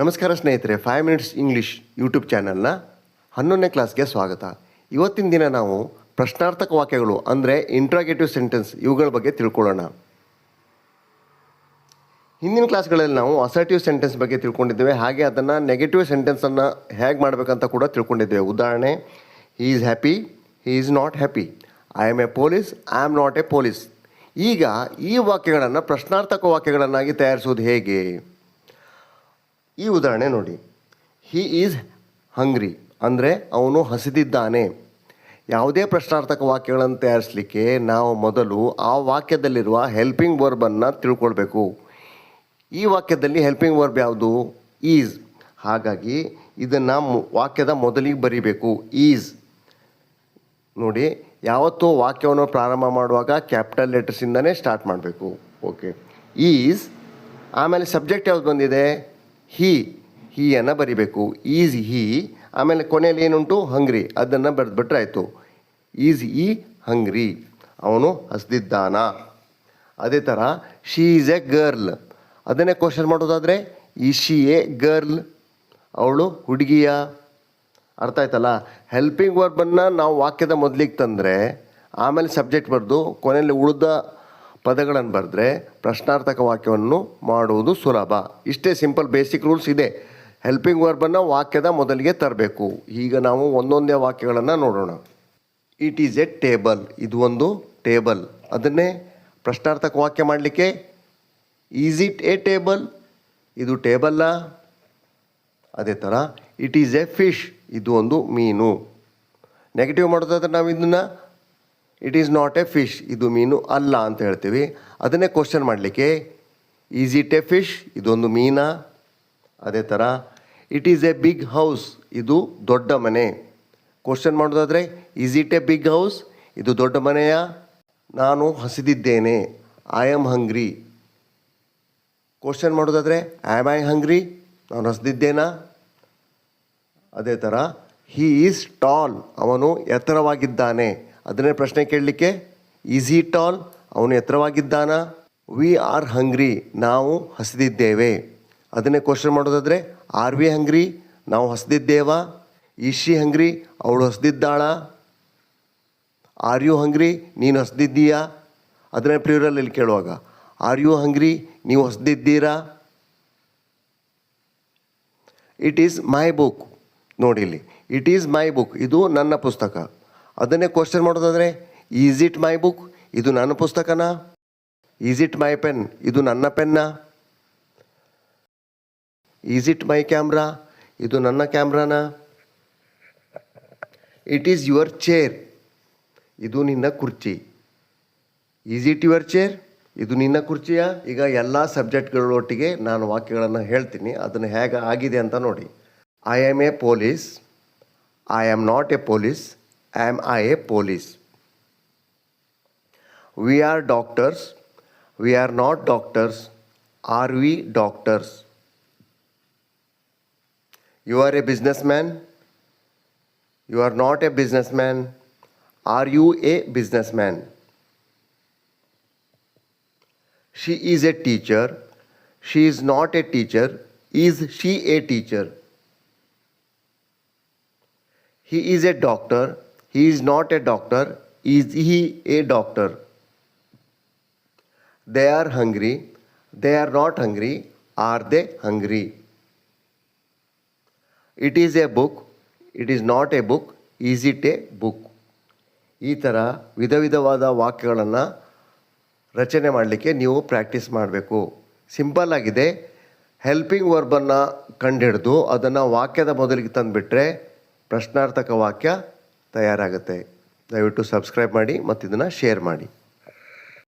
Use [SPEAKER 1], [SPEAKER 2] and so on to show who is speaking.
[SPEAKER 1] ನಮಸ್ಕಾರ ಸ್ನೇಹಿತರೆ five minutes English YouTube ಚಾನಲ್ನ ಹನ್ನೊಂದನೇ ಕ್ಲಾಸ್ಗೆ ಸ್ವಾಗತ. ಇವತ್ತಿನ ದಿನ ನಾವು ಪ್ರಶ್ನಾರ್ಥಕ ವಾಕ್ಯಗಳು, ಅಂದರೆ ಇಂಟ್ರಾಗೇಟಿವ್ ಸೆಂಟೆನ್ಸ್ ಇವುಗಳ ಬಗ್ಗೆ ತಿಳ್ಕೊಳ್ಳೋಣ. ಹಿಂದಿನ ಕ್ಲಾಸ್ಗಳಲ್ಲಿ ನಾವು ಅಸರ್ಟಿವ್ ಸೆಂಟೆನ್ಸ್ ಬಗ್ಗೆ ತಿಳ್ಕೊಂಡಿದ್ದೇವೆ, ಹಾಗೆ ಅದನ್ನು ನೆಗೆಟಿವ್ ಸೆಂಟೆನ್ಸನ್ನು ಹೇಗೆ ಮಾಡಬೇಕಂತ ಕೂಡ ತಿಳ್ಕೊಂಡಿದ್ದೇವೆ. ಉದಾಹರಣೆ he is happy he is not happy I am a police I am not a police ಈಗ ಈ ವಾಕ್ಯಗಳನ್ನು ಪ್ರಶ್ನಾರ್ಥಕ ವಾಕ್ಯಗಳನ್ನಾಗಿ ತಯಾರಿಸುವುದು ಹೇಗೆ? ಈ ಉದಾಹರಣೆ ನೋಡಿ. ಹಿ ಈಸ್ ಹಂಗ್ರಿ ಅಂದರೆ ಅವನು ಹಸಿದಿದ್ದಾನೆ. ಯಾವುದೇ ಪ್ರಶ್ನಾರ್ಥಕ ವಾಕ್ಯಗಳನ್ನು ತಯಾರಿಸಲಿಕ್ಕೆ ನಾವು ಮೊದಲು ಆ ವಾಕ್ಯದಲ್ಲಿರುವ ಹೆಲ್ಪಿಂಗ್ ವರ್ಬನ್ನು ತಿಳ್ಕೊಳ್ಬೇಕು. ಈ ವಾಕ್ಯದಲ್ಲಿ ಹೆಲ್ಪಿಂಗ್ ವರ್ಬ್ ಯಾವುದು? ಈಸ್ ಹಾಗಾಗಿ ಇದನ್ನು ವಾಕ್ಯದ ಮೊದಲಿಗೆ ಬರೀಬೇಕು. ಈಸ್ ನೋಡಿ, ಯಾವತ್ತೂ ವಾಕ್ಯವನ್ನು ಪ್ರಾರಂಭ ಮಾಡುವಾಗ ಕ್ಯಾಪಿಟಲ್ ಲೆಟರ್ಸಿಂದನೇ ಸ್ಟಾರ್ಟ್ ಮಾಡಬೇಕು. ಓಕೆ ಈಸ್ ಆಮೇಲೆ ಸಬ್ಜೆಕ್ಟ್ ಯಾವ್ದು ಬಂದಿದೆ? ಹಿ, ಹೀಯನ್ನು ಬರಿಬೇಕು. ಈಸ್ ಹಿ, ಆಮೇಲೆ ಕೊನೆಯಲ್ಲಿ ಏನುಂಟು? ಹಂಗ್ರಿ. ಅದನ್ನು ಬರೆದ್ಬಿಟ್ರೆ ಆಯಿತು. ಈಸ್ ಈ ಹಂಗ್ರಿ. ಅವನು ಹಸ್ದಿದ್ದಾನ. ಅದೇ ಥರ ಶೀ ಈಸ್ ಎ ಗರ್ಲ್. ಅದನ್ನೇ ಕ್ವಶನ್ ಮಾಡೋದಾದರೆ, ಈ ಶಿ ಎ ಗರ್ಲ್, ಅವಳು ಹುಡುಗಿಯ. ಅರ್ಥ ಆಯ್ತಲ್ಲ? ಹೆಲ್ಪಿಂಗ್ ವರ್ಬನ್ನು ನಾವು ವಾಕ್ಯದ ಮೊದಲಿಗೆ ತಂದರೆ, ಆಮೇಲೆ ಸಬ್ಜೆಕ್ಟ್ ಬರೆದು, ಕೊನೆಯಲ್ಲಿ ಉಳಿದ ಪದಗಳನ್ನು ಬರೆದ್ರೆ ಪ್ರಶ್ನಾರ್ಥಕ ವಾಕ್ಯವನ್ನು ಮಾಡುವುದು ಸುಲಭ. ಇಷ್ಟೇ ಸಿಂಪಲ್ ಬೇಸಿಕ್ ರೂಲ್ಸ್ ಇದೆ. ಹೆಲ್ಪಿಂಗ್ ವರ್ಬನ್ನು ವಾಕ್ಯದ ಮೊದಲಿಗೆ ತರಬೇಕು. ಈಗ ನಾವು ಒಂದೊಂದೇ ವಾಕ್ಯಗಳನ್ನು ನೋಡೋಣ. ಇಟ್ ಈಸ್ ಎ ಟೇಬಲ್ ಇದು ಒಂದು ಟೇಬಲ್ ಅದನ್ನೇ ಪ್ರಶ್ನಾರ್ಥಕ ವಾಕ್ಯ ಮಾಡಲಿಕ್ಕೆ. ಈಸ್ ಇಟ್ ಎ ಟೇಬಲ್ ಇದು ಟೇಬಲ್ಲ ಅದೇ ಥರ ಇಟ್ ಈಸ್ ಎ ಫಿಶ್ ಇದು ಒಂದು ಮೀನು. ನೆಗೆಟಿವ್ ಮಾಡೋದಾದ್ರೆ ನಾವು ಇದನ್ನು it is not a fish ಇದು ಮೀನು ಅಲ್ಲ ಅಂತ ಹೇಳ್ತೀವಿ. ಅದನ್ನೇ ಕ್ವಶನ್ ಮಾಡಲಿಕ್ಕೆ ಈಸ್ ಇಟ್ ಎ ಫಿಶ್ ಇದೊಂದು ಮೀನಾ? ಅದೇ ಥರ it is a big house ಇದು ದೊಡ್ಡ ಮನೆ. ಕ್ವಶನ್ ಮಾಡೋದಾದರೆ is it a big house ಇದು ದೊಡ್ಡ ಮನೆಯಾ? ನಾನು ಹಸಿದಿದ್ದೇನೆ ಐ ಆಮ್ ಹಂಗ್ರಿ ಕ್ವಶನ್ ಮಾಡೋದಾದರೆ ಆಮ್ ಐ ಹಂಗ್ರಿ ನಾನು ಹಸಿದಿದ್ದೇನಾ? ಅದೇ ಥರ ಹೀ ಈಸ್ ಟಾಲ್ ಅವನು ಎತ್ತರವಾಗಿದ್ದಾನೆ. ಅದನ್ನೇ ಪ್ರಶ್ನೆ ಕೇಳಲಿಕ್ಕೆ. ಈಸ್ ಟಾಲ್, ಅವನು ಎತ್ತರವಾಗಿದ್ದಾನ. ವಿ ಆರ್ ಹಂಗ್ರಿ, ನಾವು ಹಸಿದಿದ್ದೇವೆ. ಅದನ್ನೇ ಕ್ವಶನ್ ಮಾಡೋದಾದರೆ, ಆರ್ ವಿ ಹಂಗ್ರಿ, ನಾವು ಹಸಿದಿದ್ದೇವಾ? ಈಶಿ ಹಂಗ್ರಿ, ಅವಳು ಹಸಿದಿದ್ದಾಳ? ಆರ್ ಯು ಹಂಗ್ರಿ, ನೀನು ಹಸಿದಿದ್ದೀಯಾ? ಅದನ್ನೇ ಪ್ರಿಯರಲ್ಲಿ ಕೇಳುವಾಗ, ಆರ್ ಯು ಹಂಗ್ರಿ, ನೀವು ಹಸಿದಿದ್ದೀರಾ? ಇಟ್ ಈಸ್ ಮೈ ಬುಕ್ ನೋಡಿ ಇಲ್ಲಿ ಇಟ್ ಈಸ್ ಮೈ ಬುಕ್ ಇದು ನನ್ನ ಪುಸ್ತಕ. ಅದನ್ನೇ ಕ್ವಶನ್ ಮಾಡೋದಾದರೆ ಈಸ್ ಇಟ್ ಮೈ ಬುಕ್ ಇದು ನನ್ನ ಪುಸ್ತಕನಾ? ಈಸ್ ಇಟ್ ಮೈ ಪೆನ್ ಇದು ನನ್ನ ಪೆನ್ನ? ಈಸ್ ಇಟ್ ಮೈ ಕ್ಯಾಮ್ರಾ ಇದು ನನ್ನ ಕ್ಯಾಮ್ರಾನಾ? ಇಟ್ ಈಸ್ ಯುವರ್ ಚೇರ್ ಇದು ನಿನ್ನ ಕುರ್ಚಿ. ಈಸ್ ಇಟ್ ಯುವರ್ ಚೇರ್ ಇದು ನಿನ್ನ ಕುರ್ಚಿಯ? ಈಗ ಎಲ್ಲ ಸಬ್ಜೆಕ್ಟ್ಗಳೊಟ್ಟಿಗೆ ನಾನು ವಾಕ್ಯಗಳನ್ನು ಹೇಳ್ತೀನಿ. ಅದನ್ನು ಹೇಗೆ ಆಗಿದೆ ಅಂತ ನೋಡಿ. I am a police I am not a police am I a police? We are doctors. We are not doctors. Are we doctors? You are a businessman. You are not a businessman. Are you a businessman? She is a teacher. She is not a teacher. Is she a teacher? He is a doctor. He is not a doctor. Is he a doctor? They are hungry. They are not hungry. Are they hungry? It is a book. It is not a book. Is it a book? ಈ ಥರ ವಿಧ ವಿಧವಾದ ವಾಕ್ಯಗಳನ್ನು ರಚನೆ ಮಾಡಲಿಕ್ಕೆ ನೀವು practice ಮಾಡಬೇಕು simple ಆಗಿದೆ ಹೆಲ್ಪಿಂಗ್ ವರ್ಬನ್ನು ಕಂಡುಹಿಡಿದು ಅದನ್ನು ವಾಕ್ಯದ ಮೊದಲಿಗೆ ತಂದುಬಿಟ್ರೆ ಪ್ರಶ್ನಾರ್ಥಕ ವಾಕ್ಯ ತಯಾರಾಗುತ್ತೆ. ದಯವಿಟ್ಟು ಸಬ್ಸ್ಕ್ರೈಬ್ ಮಾಡಿ ಮತ್ತು ಇದನ್ನು ಶೇರ್ ಮಾಡಿ.